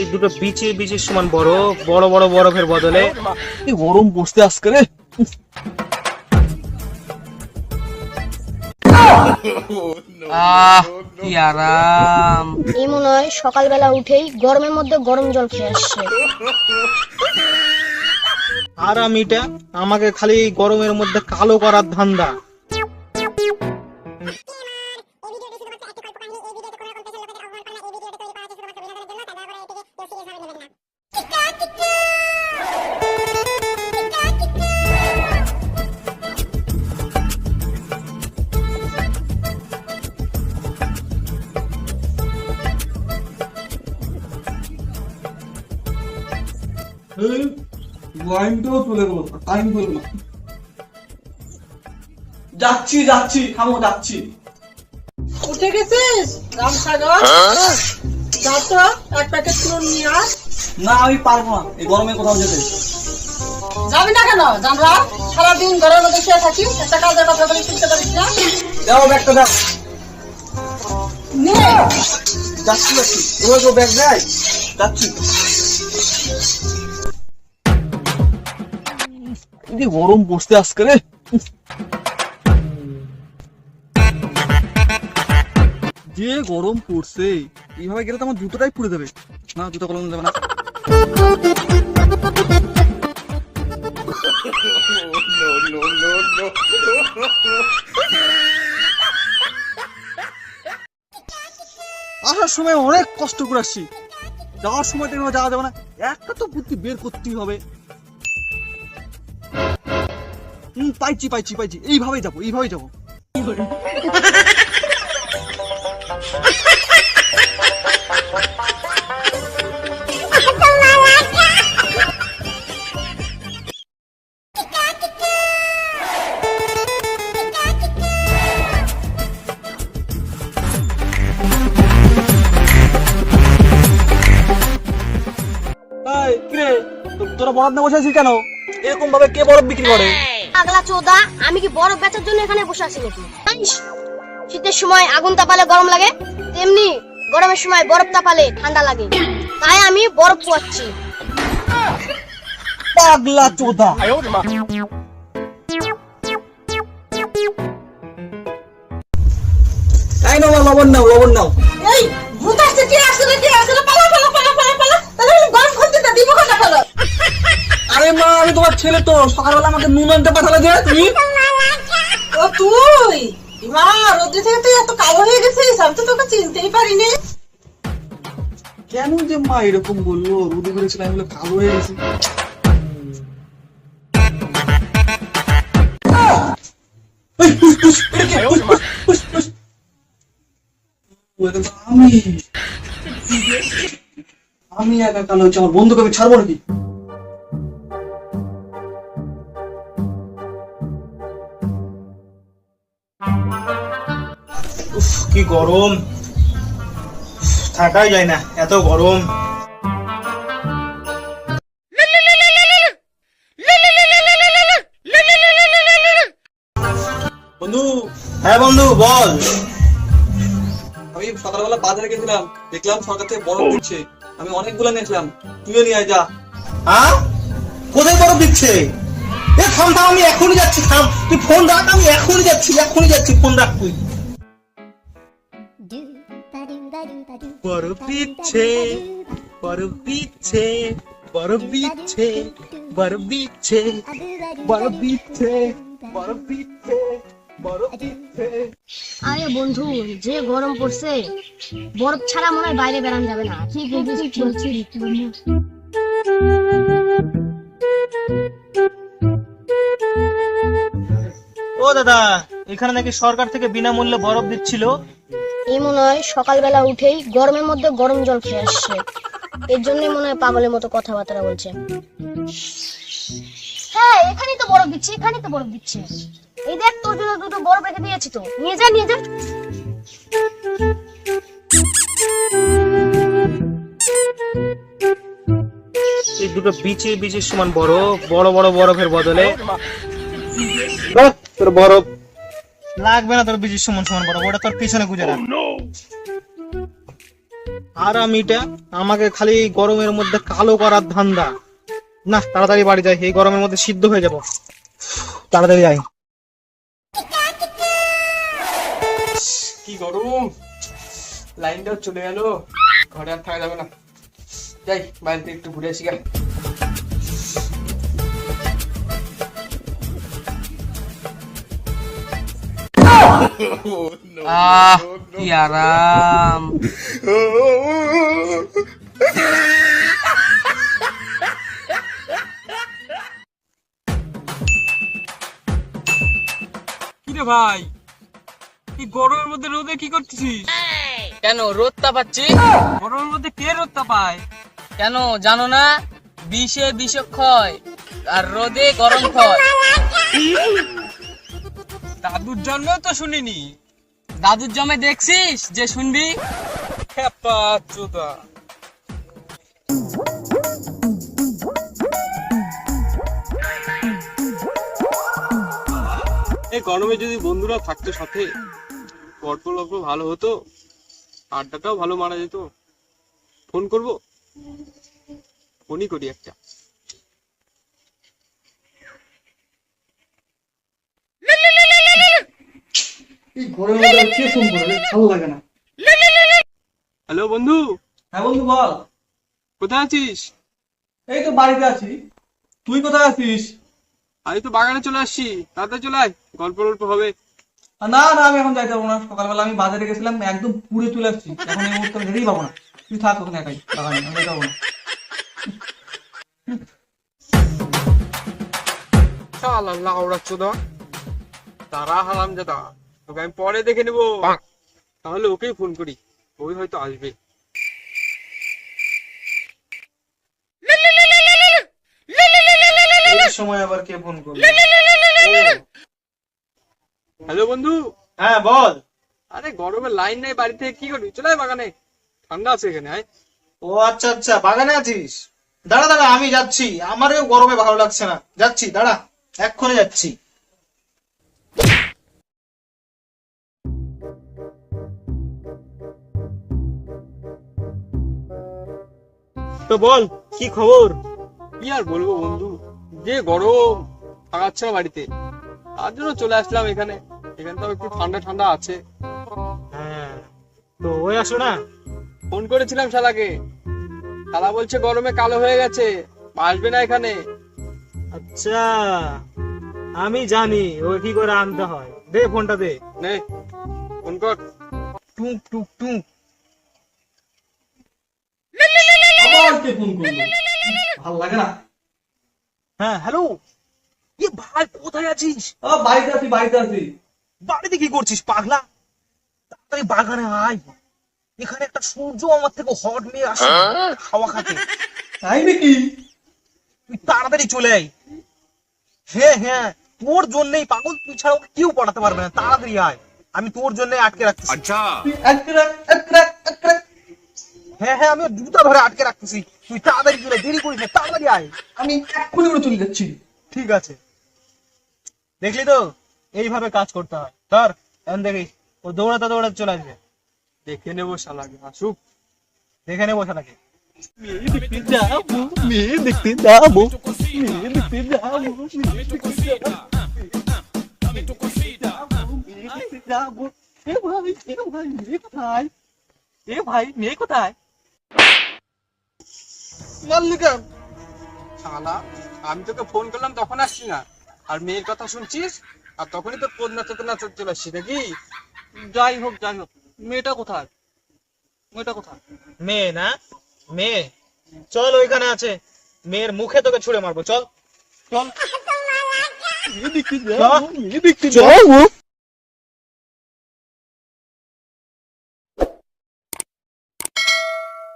এই দুটো বিচে বিচের সমান বরফ বড় বড় বরফের বদলে। এই গরম বসতে আজকে রে। আহ কি আরাম। এই মনে হয় সকালবেলা উঠেই গরমের মধ্যে গরম জল খেয়ে আসছে। আর আমিটা আমাকে খালি গরমের মধ্যে কালো করার ধান্দা। লাইনটাও চলে গেল টাইম হলো না যাচ্ছি যাচ্ছি থামো যাচ্ছি। উঠে গেছিস? রামসাগর যা তো এক প্যাকেট চুন নিয়ে আস না আমি পারব না এই গরমে কোথাও যেতে। যাবি না কেন জানরা সারাদিন ঘরের মধ্যে শুয়ে থাকিস একটা কাজের কথা বলে শুনতে পারিস না। দাও ব্যাগটা দাও। নিয়ে যাচ্ছি যাচ্ছি। এবার ব্যাগ দেয় যাচ্ছি। যে গরম বসতে আজকে রে। যে গরম পড়ছে, এইভাবে গেলে তো আমার জুতোটাই পুড়ে দেবে না, জুতো কলম দেবে না। আসার সময় অনেক কষ্ট করে আসছি। যাওয়ার সময় তো যাওয়া যাবে না। একটা তো বুদ্ধি বের করতেই হবে। হুম, পাইছি পাইছি পাইছি। এইভাবেই যাব এইভাবেই যাব। তোরা বরাদ্দ বসে আছিস কেন? এরকম ভাবে কে বরফ বিক্রি করে? আগলা চোদা আমি কি বরফ বেচার জন্য এখানে বসে আছি নাকি? শীতের সময় আগুন তাপালে গরম লাগে তেমনি গরমের সময় বরফ তাপালে ঠান্ডা লাগে। তাই আমি বরফ পোয়াচ্ছি। পাগলা চোদা। তাই নাও লবণ নাও লবণ নাও। এই ভূত আসছে কে আসছে কে আসছে রে পালা পালা পালা পালা পালা তাহলে গরম করতে না দিব কোথা ফেলো আরে মা আমি তোমার ছেলে তো। সকালবেলা আমাকে নুন আনতে পাঠালে যে তুমি? ও তুই? মা রোদ্রে থেকে তুই এত কালো হয়ে গেছিস আমি তো তোকে চিনতেই পারিনি। কেন যে মা এরকম বলল? রুদি বলে কালো হয়ে গেছে। আমি আমি একা কালো হচ্ছে আমার বন্ধুকে আমি ছাড়বো নাকি? গরম। থাকাই যায় না এত গরম। বন্ধু হ্যাঁ বন্ধু বল। আমি সকালবেলা বাজারে গেছিলাম দেখলাম সরকার থেকে বরফ দিচ্ছে। আমি অনেকগুলো নিয়েছিলাম তুইও নিয়ে যা। হ্যাঁ? কোথায় বরফ দিচ্ছে? এ থাম থাম আমি এখনই যাচ্ছি থাম। তুই ফোন রাখ আমি এখনই যাচ্ছি এখনই যাচ্ছি ফোন রাখ তুই। বরফ দিচ্ছে বরফ দিচ্ছে বরফ দিচ্ছে বরফ দিচ্ছে বরফ দিচ্ছে বরফ দিচ্ছে আরে বন্ধু যে গরম পড়ছে বরফ ছাড়া মনে হয় বাইরে বেরান যাবে না। ঠিক বলছি ও দাদা এখানে নাকি সরকার থেকে বিনামূল্যে বরফ দিচ্ছিল। এই মনে হয় সকালবেলা উঠেই গরমের মধ্যে গরম জল খেয়ে আসছে। এর জন্যই মনে হয় পাগলের মতো কথাবার্তা বলছে। হ্যাঁ এখানেই তো বরফ দিচ্ছে এখানেই তো বরফ দিচ্ছে। এই দেখ, তোর জন্য দুটো বরফ রেখে দিয়েছি তো। নিয়ে যা নিয়ে যা। এই দুটো সমান বরফ, বড় বড় বরফের বদলে। তোর বরফ। লাগবে না তোর বিচের সমান সমান বরফ ওটা তোর পিছনে গুজে রাখ। আর আমিটা আমাকে খালি গরমের মধ্যে কালো করার ধান্দা। না তাড়াতাড়ি বাড়ি যাই এই গরমের মধ্যে সিদ্ধ হয়ে যাব। তাড়াতাড়ি যাই কি গরম? লাইনটাও চলে গেল। ঘরে আর থাকা যাবে না। যাই বাইরে থেকে একটু ঘুরে আসি গা। আহ কি আরাম কিরে ভাই এই গরমের মধ্যে রোদে কি করতেছিস? কেন রোদ তাপাচ্ছি? গরমের মধ্যে কে রোদ তাপায়? কেন জানো না? বিষে বিষক্ষয় আর রোদে গরম ক্ষয়। দাদুর জন্মেও তো শুনিনি। দাদুর জমে দেখছিস যে শুনবি? এই গরমে যদি বন্ধুরা থাকতো সাথে গল্প গল্প ভালো হতো, আড্ডাটাও ভালো মারা যেত। ফোন করব? ফোনই করি একটা। এই গরমের মধ্যে কে ফোন করবে? ভালো লাগে না। হ্যালো বন্ধু। হ্যাঁ বন্ধু বল। কোথায় আছিস? এই তো বাড়িতে আছি। তুই কোথায় আছিস? আমি তো বাগানে চলে আসছি। তাড়াতাড়ি চলে আয়। গল্প গল্প হবে। না না আমি এখন যাইতে পারব না। সকালবেলা আমি বাজারে গেছিলাম একদম পুড়ে চলে আসছি। এখন এই মুহূর্তে আমি যেতেই পাবো না। তুই থাক ওখানে একাই। বাগানে আমি পারব না। শালা লাউড়া চোদা। তারা হারাম দাদা তোকে আমি পরে দেখে নেব। তাহলে ওকেই ফোন করি। ওই হয়তো আসবে। সময় আবার কে ফোন করল? হ্যালো বন্ধু। হ্যাঁ বল। আরে গরমে লাইন নাই বাড়ি থেকে কি করবি? চলে বাগানে। ঠান্ডা আছে এখানে ও আচ্ছা আচ্ছা বাগানে আছিস? দাঁড়া দাঁড়া আমি যাচ্ছি। আমারও গরমে ভালো লাগছে না। যাচ্ছি দাঁড়া এক্ষুনি যাচ্ছি। তো বল কি খবর? কি আর বলব বন্ধু? যে গরম থাকাচ্ছে না বাড়িতে। তার জন্য চলে আসলাম এখানে। এখানে তো একটু ঠান্ডা ঠান্ডা আছে। হ্যাঁ তো ওই আসো না? ফোন করেছিলাম শালাকে। শালা বলছে গরমে কালো হয়ে গেছে আসবে না এখানে। আচ্ছা আমি জানি ও কি করে আনতে হয়। দে ফোনটা দে। নে। ফোন কর টুক টুক টুক আবার কে ফোন করল ভালো লাগে না? হ্যাঁ হ্যালো? এ ভাই কোথায় আছিস? ও বাড়িতে আছি বাড়িতে আছি। বাড়িতে কি করছিস পাগলা? তাড়াতাড়ি বাগানে আয়। এখানে একটা সূর্য আমার থেকে হট মেয়ে আসে। হাওয়া খাতে তাই নাকি? তুই তাড়াতাড়ি চলে আয়। হ্যাঁ হ্যাঁ তোর জন্যই পাগল। তুই ছাড়া ওকে কেউ পড়াতে পারবে না। তাড়াতাড়ি আয়। আমি তোর জন্য আটকে রাখতেছি। তুই এক রাখ এক রাখ হ্যাঁ হ্যাঁ আমি জুতা ধরে আটকে রাখতেছি। তুই তাড়াতাড়ি চলে দেরি করিস না তাড়াতাড়ি আয়। আমি এক্ষুনি করে চলে যাচ্ছি। ঠিক আছে। দেখলি তো? এইভাবে কাজ করতে হয়। ধর এখন দেখি ও দৌড়াতে দৌড়াতে চলে আসবে। দেখে নেব শালাকে আসুক। দেখে নেব শালাকে। মেয়ে দেখতে যাব মেয়ে দেখতে যাব মেয়ে দেখতে যাব মেয়ে দেখতে যাব মেয়ে দেখতে যাব এ ভাই এ ভাই মেয়ে কোথায়? এ ভাই মেয়ে কোথায়? মারলি কেন শালা আমি তোকে ফোন করলাম তখন আসছি না। আর মেয়ের কথা শুনছিস? আর তখনই তোর পদ নাচাতে নাচাতে চলে আসছি নাকি? যাই হোক যাই হোক। মেয়েটা কোথায়? মেয়েটা কোথায়? মেয়ে না মেয়ে। চল ওইখানে আছে। মেয়ের মুখে তোকে ছুড়ে মারবো চল। চল। দেখতে যাব